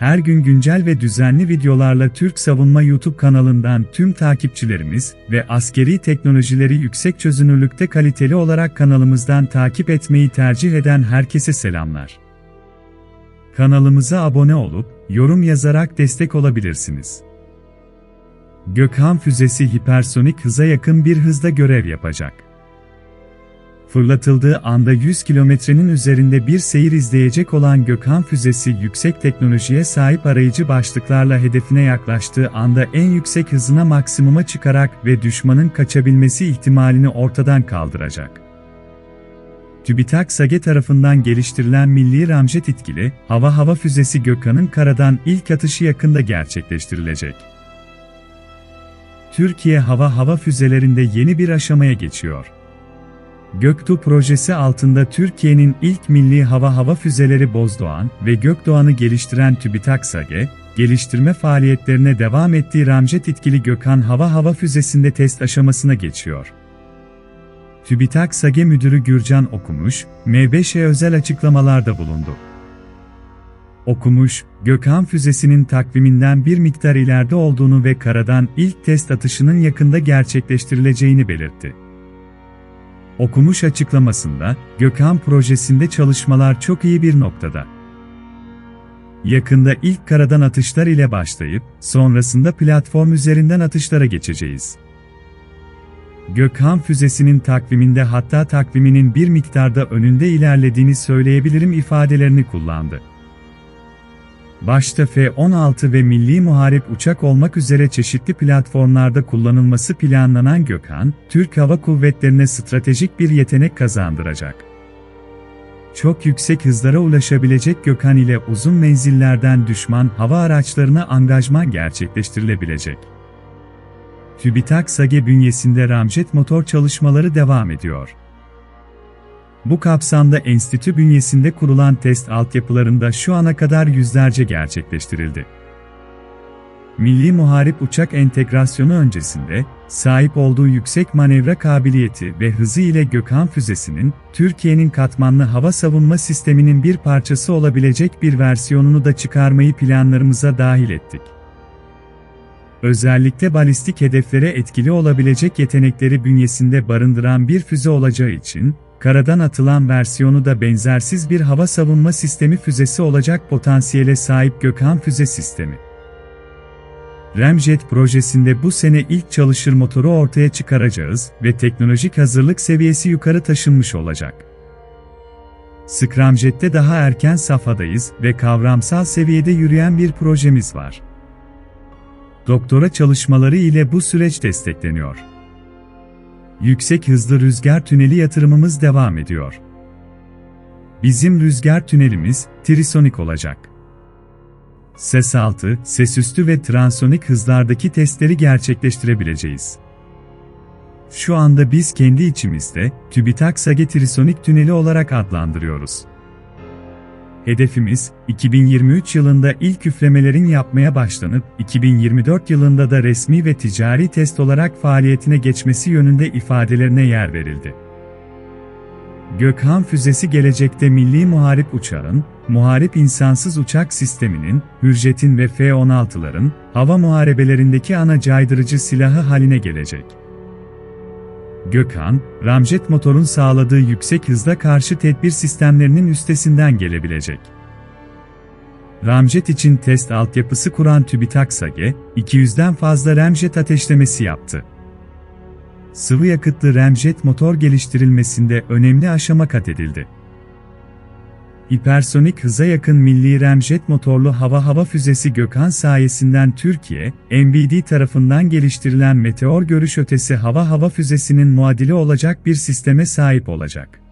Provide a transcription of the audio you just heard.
her gün güncel ve düzenli videolarla Türk Savunma YouTube kanalından tüm takipçilerimiz ve askeri teknolojileri yüksek çözünürlükte kaliteli olarak kanalımızdan takip etmeyi tercih eden herkese selamlar. Kanalımıza abone olup, yorum yazarak destek olabilirsiniz. Gökhan füzesi hipersonik hıza yakın bir hızda görev yapacak. Fırlatıldığı anda 100 kilometrenin üzerinde bir seyir izleyecek olan Gökhan füzesi yüksek teknolojiye sahip arayıcı başlıklarla hedefine yaklaştığı anda en yüksek hızına maksimuma çıkarak ve düşmanın kaçabilmesi ihtimalini ortadan kaldıracak. TÜBİTAK SAGE tarafından geliştirilen milli ramjet etkili, hava-hava füzesi Gökhan'ın karadan ilk atışı yakında gerçekleştirilecek. Türkiye hava-hava füzelerinde yeni bir aşamaya geçiyor. Göktuğ projesi altında Türkiye'nin ilk milli hava-hava füzeleri Bozdoğan ve Gökdoğan'ı geliştiren TÜBİTAK SAGE, geliştirme faaliyetlerine devam ettiği ramjet etkili Gökhan hava-hava füzesinde test aşamasına geçiyor. TÜBİTAK SAGE Müdürü Gürcan Okumuş, M5'e özel açıklamalarda bulundu. Okumuş, Gökhan füzesinin takviminden bir miktar ileride olduğunu ve karadan ilk test atışının yakında gerçekleştirileceğini belirtti. Okumuş açıklamasında, Gökhan projesinde çalışmalar çok iyi bir noktada. Yakında ilk karadan atışlar ile başlayıp, sonrasında platform üzerinden atışlara geçeceğiz. Gökhan füzesinin takviminde hatta takviminin bir miktarda önünde ilerlediğini söyleyebilirim ifadelerini kullandı. Başta F-16 ve milli muharip uçak olmak üzere çeşitli platformlarda kullanılması planlanan Gökhan, Türk Hava Kuvvetleri'ne stratejik bir yetenek kazandıracak. Çok yüksek hızlara ulaşabilecek Gökhan ile uzun menzillerden düşman hava araçlarına angajman gerçekleştirilebilecek. TÜBİTAK SAGE bünyesinde ramjet motor çalışmaları devam ediyor. Bu kapsamda enstitü bünyesinde kurulan test altyapılarında şu ana kadar yüzlerce gerçekleştirildi. Milli Muharip Uçak Entegrasyonu öncesinde, sahip olduğu yüksek manevra kabiliyeti ve hızı ile Gökhan füzesinin, Türkiye'nin katmanlı hava savunma sisteminin bir parçası olabilecek bir versiyonunu da çıkarmayı planlarımıza dahil ettik. Özellikle balistik hedeflere etkili olabilecek yetenekleri bünyesinde barındıran bir füze olacağı için, karadan atılan versiyonu da benzersiz bir hava savunma sistemi füzesi olacak potansiyele sahip Gökhan füze sistemi. Ramjet projesinde bu sene ilk çalışır motoru ortaya çıkaracağız ve teknolojik hazırlık seviyesi yukarı taşınmış olacak. Scramjet'te daha erken safhadayız ve kavramsal seviyede yürüyen bir projemiz var. Doktora çalışmaları ile bu süreç destekleniyor. Yüksek hızlı rüzgar tüneli yatırımımız devam ediyor. Bizim rüzgar tünelimiz trisonik olacak. Ses altı, ses üstü ve transonik hızlardaki testleri gerçekleştirebileceğiz. Şu anda biz kendi içimizde TÜBİTAK SAGE trisonik tüneli olarak adlandırıyoruz. Hedefimiz, 2023 yılında ilk üflemelerin yapmaya başlanıp, 2024 yılında da resmi ve ticari test olarak faaliyetine geçmesi yönünde ifadelerine yer verildi. Gökhan füzesi gelecekte milli muharip uçağın, muharip insansız uçak sisteminin, Hürjet'in ve F-16'ların, hava muharebelerindeki ana caydırıcı silahı haline gelecek. Gökhan, ramjet motorun sağladığı yüksek hızda karşı tedbir sistemlerinin üstesinden gelebilecek. Ramjet için test altyapısı kuran TÜBİTAK SAGE, 200'den fazla ramjet ateşlemesi yaptı. Sıvı yakıtlı ramjet motor geliştirilmesinde önemli aşama kat edildi. Hipersonik hıza yakın milli remjet motorlu hava-hava füzesi Gökhan sayesinden Türkiye, MBD tarafından geliştirilen meteor görüş ötesi hava-hava füzesinin muadili olacak bir sisteme sahip olacak.